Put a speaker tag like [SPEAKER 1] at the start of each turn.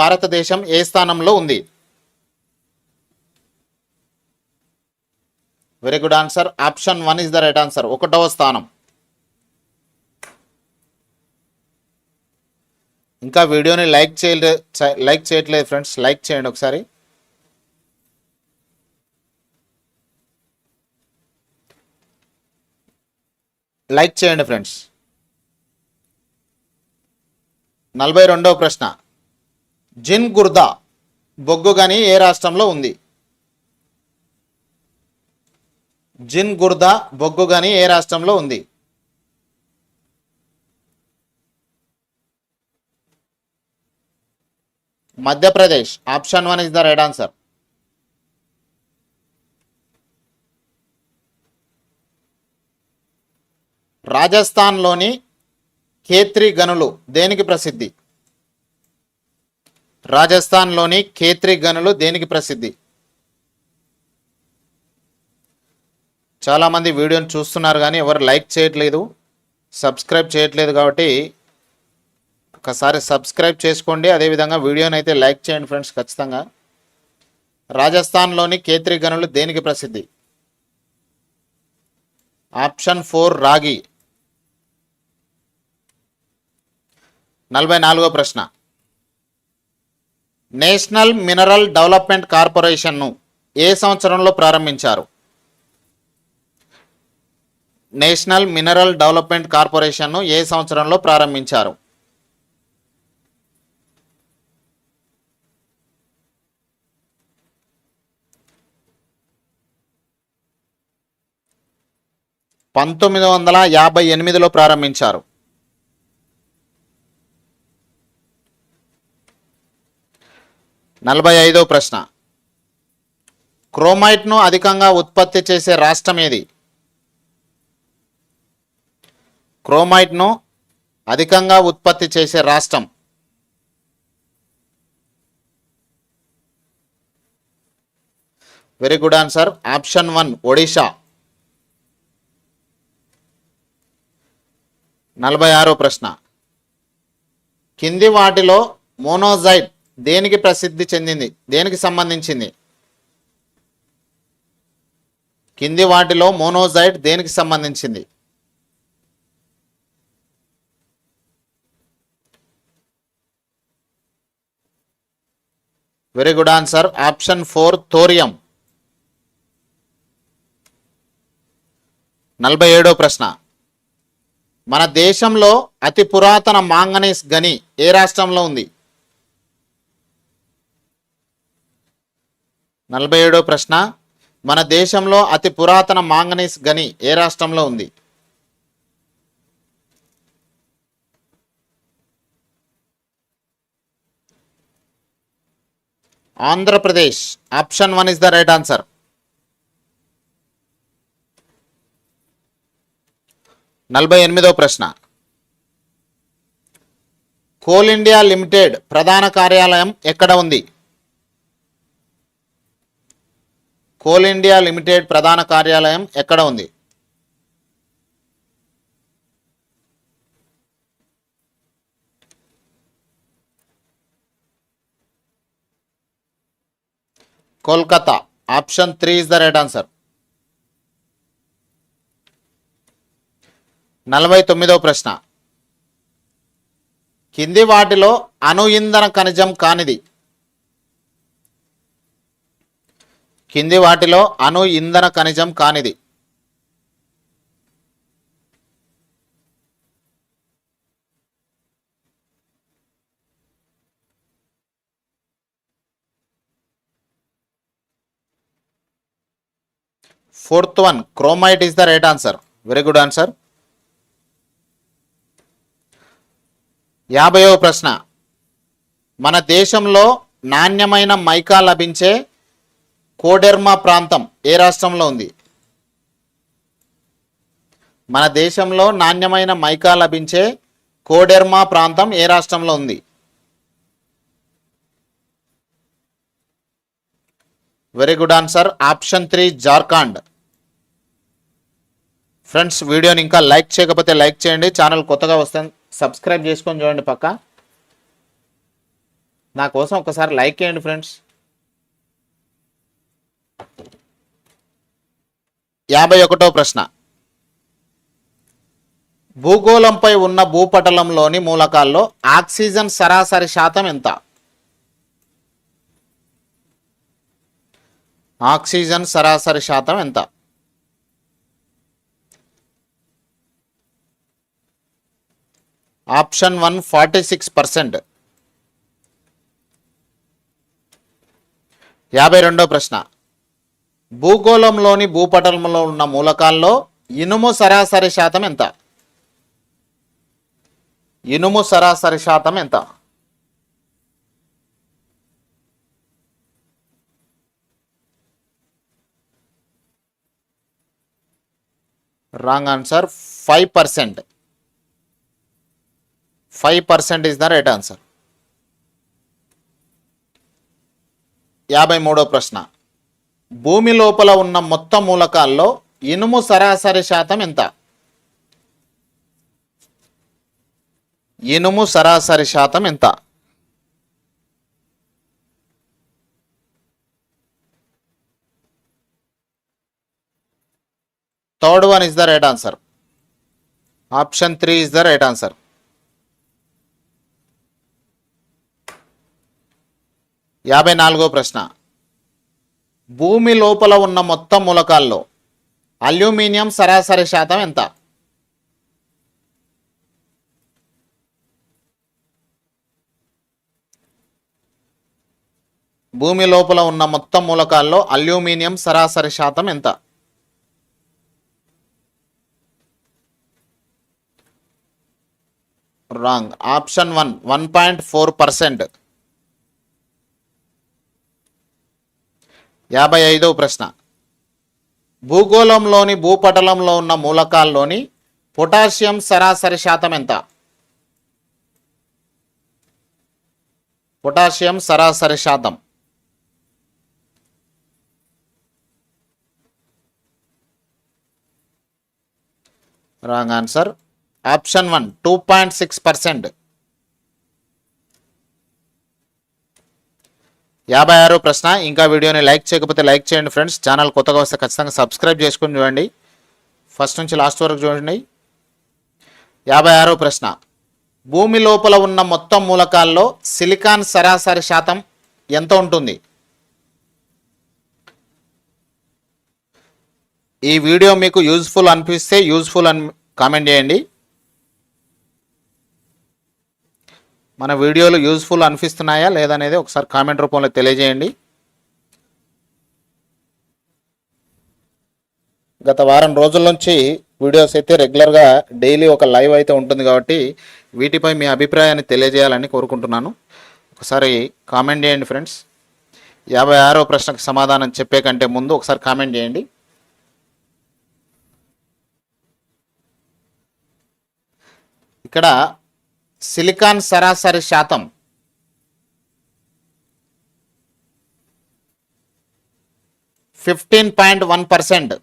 [SPEAKER 1] భారతదేశం ఏ స్థానంలో ఉంది? Very good answer option one is the right answer ఒకటవ స్థానం. ఇంకా వీడియోని లైక్ చేయలే లైక్ చేయట్లేదు ఫ్రెండ్స్. లైక్ చేయండి ఒకసారి. లైక్ చేయండి ఫ్రెండ్స్. నలభై రెండవ ప్రశ్న. జిన్ గుర్దా బొగ్గు గని ఏ రాష్ట్రంలో ఉంది? జిన్ గుర్దా బొగ్గు గని ఏ రాష్ట్రంలో ఉంది? Madhya Pradesh option one is the right answer. రాజస్థాన్లోని ఖేత్రి గనులు దేనికి ప్రసిద్ధి? రాజస్థాన్లోని ఖేత్రి గనులు దేనికి ప్రసిద్ధి? చాలామంది వీడియోని చూస్తున్నారు కానీ ఎవరు లైక్ చేయట్లేదు సబ్స్క్రైబ్ చేయట్లేదు కాబట్టి ఒకసారి సబ్స్క్రైబ్ చేసుకోండి. అదేవిధంగా వీడియోని అయితే లైక్ చేయండి ఫ్రెండ్స్ ఖచ్చితంగా. రాజస్థాన్లోని కేత్రి గనులు దేనికి ప్రసిద్ధి? ఆప్షన్ ఫోర్ రాగి. నలభై నాలుగో ప్రశ్న. నేషనల్ మినరల్ డెవలప్మెంట్ కార్పొరేషన్ను ఏ సంవత్సరంలో ప్రారంభించారు? నేషనల్ మినరల్ డెవలప్మెంట్ కార్పొరేషన్ను ఏ సంవత్సరంలో ప్రారంభించారు? పంతొమ్మిది వందల యాభై ఎనిమిదిలో ప్రారంభించారు. నలభై ఐదో ప్రశ్న. క్రోమైట్ను అధికంగా ఉత్పత్తి చేసే రాష్ట్రం ఏది? క్రోమైట్ను అధికంగా ఉత్పత్తి చేసే రాష్ట్రం. Very good answer. Option one Odisha. నలభై ఆరో ప్రశ్న. కింది వాటిలో మోనోజైట్ దేనికి ప్రసిద్ధి చెందింది? దేనికి సంబంధించింది? కింది వాటిలో మోనోజైట్ దేనికి సంబంధించింది? Very good answer. Option four thorium నలభై ఏడో ప్రశ్న. మన దేశంలో అతి పురాతన మాంగనీస్ గని ఏ రాష్ట్రంలో ఉంది? నలభై ఏడో ప్రశ్న. మన దేశంలో అతి పురాతన మాంగనీస్ గని ఏ రాష్ట్రంలో ఉంది? Andhra Pradesh. Option one is the right answer. నలభై ఎనిమిదో ప్రశ్న. కోల్ ఇండియా లిమిటెడ్ ప్రధాన కార్యాలయం ఎక్కడ ఉంది? కోల్ ఇండియా లిమిటెడ్ ప్రధాన కార్యాలయం ఎక్కడ ఉంది? Kolkata. Option three is the right answer. నలభై తొమ్మిదవ ప్రశ్న. కింది వాటిలో అణు ఇంధన ఖనిజం కానిది. కింది వాటిలో అణు ఇంధన ఖనిజం కానిది. Fourth one chromite is the right answer. Very good answer. యాభైవ ప్రశ్న. మన దేశంలో నాణ్యమైన మైకా లభించే కోడెర్మా ప్రాంతం ఏ రాష్ట్రంలో ఉంది? మన దేశంలో నాణ్యమైన మైకా లభించే కోడెర్మా ప్రాంతం ఏ రాష్ట్రంలో ఉంది? Very good answer. Option three Jharkhand. Friends వీడియోని ఇంకా లైక్ చేయకపోతే లైక్ చేయండి. ఛానల్ కొత్తగా వస్తే సబ్స్క్రైబ్ చేసుకొని చూడండి పక్క. నా కోసం ఒకసారి లైక్ చేయండి ఫ్రెండ్స్. యాభై ఒకటో ప్రశ్న. భూగోళంపై ఉన్న భూపటలంలోని మూలకాల్లో ఆక్సిజన్ సరాసరి శాతం ఎంత? ఆక్సిజన్ సరాసరి శాతం ఎంత? Option one forty six percent. యాభై రెండో ప్రశ్న. భూగోళంలోని భూపటలంలో ఉన్న మూలకాల్లో ఇనుము సరాసరి శాతం ఎంత? ఇనుము సరాసరి శాతం ఎంత? Wrong answer five percent. Five percent is the right answer. యాభై మూడో ప్రశ్న. భూమి లోపల ఉన్న మొత్తం మూలకాల్లో ఇనుము సరాసరి శాతం ఎంత? ఇనుము సరాసరి శాతం ఎంత? Third one is the right answer. Option three is the right answer. యాభై నాలుగో ప్రశ్న. భూమి లోపల ఉన్న మొత్తం మూలకాల్లో అల్యూమినియం సరాసరి శాతం ఎంత? భూమి లోపల ఉన్న మొత్తం మూలకాల్లో అల్యూమినియం సరాసరి శాతం ఎంత? Wrong. Option one one point four percent. యాభై ఐదవ ప్రశ్న. భూగోళంలోని భూపటలంలో ఉన్న మూలకాల్లోని పొటాషియం సరాసరి శాతం ఎంత? పొటాషియం సరాసరి శాతం. Wrong answer. Option one two point six percent. యాభై ఆరో ప్రశ్న. ఇంకా వీడియోని లైక్ చేయకపోతే లైక్ చేయండి ఫ్రెండ్స్. ఛానల్ కొత్తగా వస్తే ఖచ్చితంగా సబ్స్క్రైబ్ చేసుకుని చూడండి. ఫస్ట్ నుంచి లాస్ట్ వరకు చూడండి. యాభై ఆరో ప్రశ్న. భూమి లోపల ఉన్న మొత్తం మూలకాల్లో సిలికాన్ సరాసరి శాతం ఎంత ఉంటుంది? ఈ వీడియో మీకు యూజ్ఫుల్ అనిపిస్తే యూజ్ఫుల్ అని కామెంట్ చేయండి. మన వీడియోలు యూజ్ఫుల్ అనిపిస్తున్నాయా లేదనేది ఒకసారి కామెంట్ రూపంలో తెలియజేయండి. గత వారం రోజుల నుంచి వీడియోస్ అయితే రెగ్యులర్గా డైలీ ఒక లైవ్ అయితే ఉంటుంది కాబట్టి వీటిపై మీ అభిప్రాయాన్ని తెలియజేయాలని కోరుకుంటున్నాను. ఒకసారి కామెంట్ చేయండి ఫ్రెండ్స్. యాభై ఆరో ప్రశ్నకు సమాధానం చెప్పే కంటే ముందు ఒకసారి కామెంట్ చేయండి. ఇక్కడ సిలికాన్ సరాసరి శాతం. Fifteen point one percent.